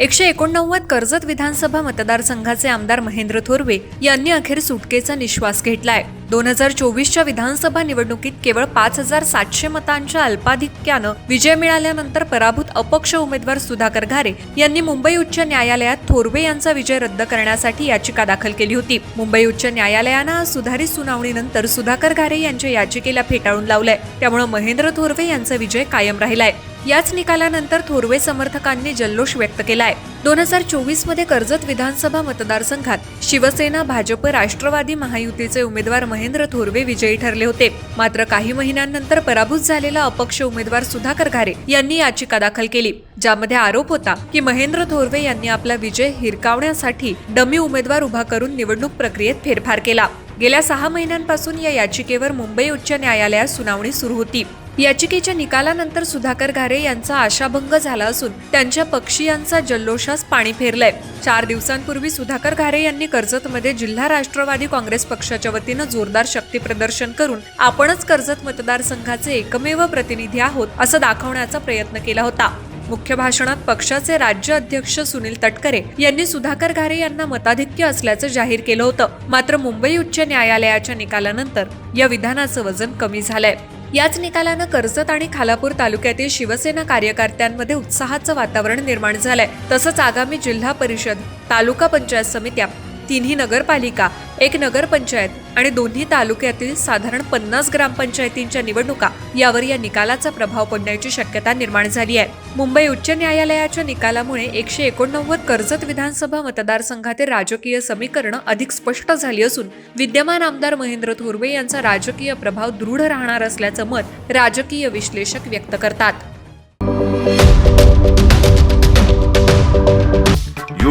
एकशे एकोणनव्वद कर्जत विधानसभा मतदारसंघाचे आमदार महेंद्र थोरवे यांनी अखेर सुटकेचा निश्वास घेतलाय. दोन हजार चोवीसच्या विधानसभा निवडणुकीत केवळ पाच हजार सातशे मतांच्या अल्पाधिक्यानं विजय मिळाल्यानंतर पराभूत अपक्ष उमेदवार सुधाकर घारे यांनी मुंबई उच्च न्यायालयात थोरवे यांचा विजय रद्द करण्यासाठी याचिका दाखल केली होती. मुंबई उच्च न्यायालयानं आज सुधारित सुनावणीनंतर सुधाकर घारे यांच्या याचिकेला फेटाळून लावलंय. त्यामुळे महेंद्र थोरवे यांचा विजय कायम राहिलाय. याच निकालानंतर थोरवे समर्थकांनी जल्लोष व्यक्त केलाय. दोन हजार चोवीसमध्ये कर्जत विधानसभा मतदारसंघात शिवसेना भाजप राष्ट्रवादी महायुतीचे उमेदवार महेंद्र थोरवे विजयी ठरले होते. मात्र काही महिन्यांनंतर पराभूत झालेला अपक्ष उमेदवार सुधाकर घारे यांनी याचिका दाखल केली. ज्यामध्ये आरोप होता की महेंद्र थोरवे यांनी आपला विजय हिरकावण्यासाठी डमी उमेदवार उभा करून निवडणूक प्रक्रियेत फेरफार केला. गेल्या सहा महिन्यांपासून या याचिकेवर मुंबई उच्च न्यायालयात सुनावणी सुरू होती. याचिकेच्या निकालानंतर सुधाकर घारे यांचा आशाभंग झाला असून त्यांच्या पक्षीयांचा जल्लोषास पाणी फेरलंय. चार दिवसांपूर्वी सुधाकर घारे यांनी कर्जतमध्ये जिल्हा राष्ट्रवादी काँग्रेस पक्षाच्या वतीनं जोरदार शक्ती प्रदर्शन करून आपणच कर्जत मतदारसंघाचे एकमेव प्रतिनिधी आहोत असं दाखवण्याचा प्रयत्न केला होता. मुख्य भाषणात पक्षाचे राज्य अध्यक्ष सुनील तटकरे यांनी सुधाकर घारे यांना मताधिक्य असल्याचं जाहीर केलं होतं. मात्र मुंबई उच्च न्यायालयाच्या निकालानंतर या विधानाचं वजन कमी झालंय. याच निकालानं कर्जत आणि खालापूर तालुक्यातील शिवसेना कार्यकर्त्यांमध्ये उत्साहाचं वातावरण निर्माण झालंय. तसंच आगामी जिल्हा परिषद तालुका पंचायत समित्या तिन्ही नगरपालिका एक नगरपंचायत आणि दोन्ही तालुक्यातील साधारण पन्नास ग्रामपंचायतींच्या निवडणुका यावर या निकालाचा प्रभाव पडण्याची शक्यता निर्माण झाली आहे. मुंबई उच्च न्यायालयाच्या निकालामुळे एकशे एकोणनव्वद कर्जत विधानसभा मतदारसंघातील राजकीय समीकरणं अधिक स्पष्ट झाली असून विद्यमान आमदार महेंद्र थोरवे यांचा राजकीय प्रभाव दृढ राहणार असल्याचं मत राजकीय विश्लेषक व्यक्त करतात.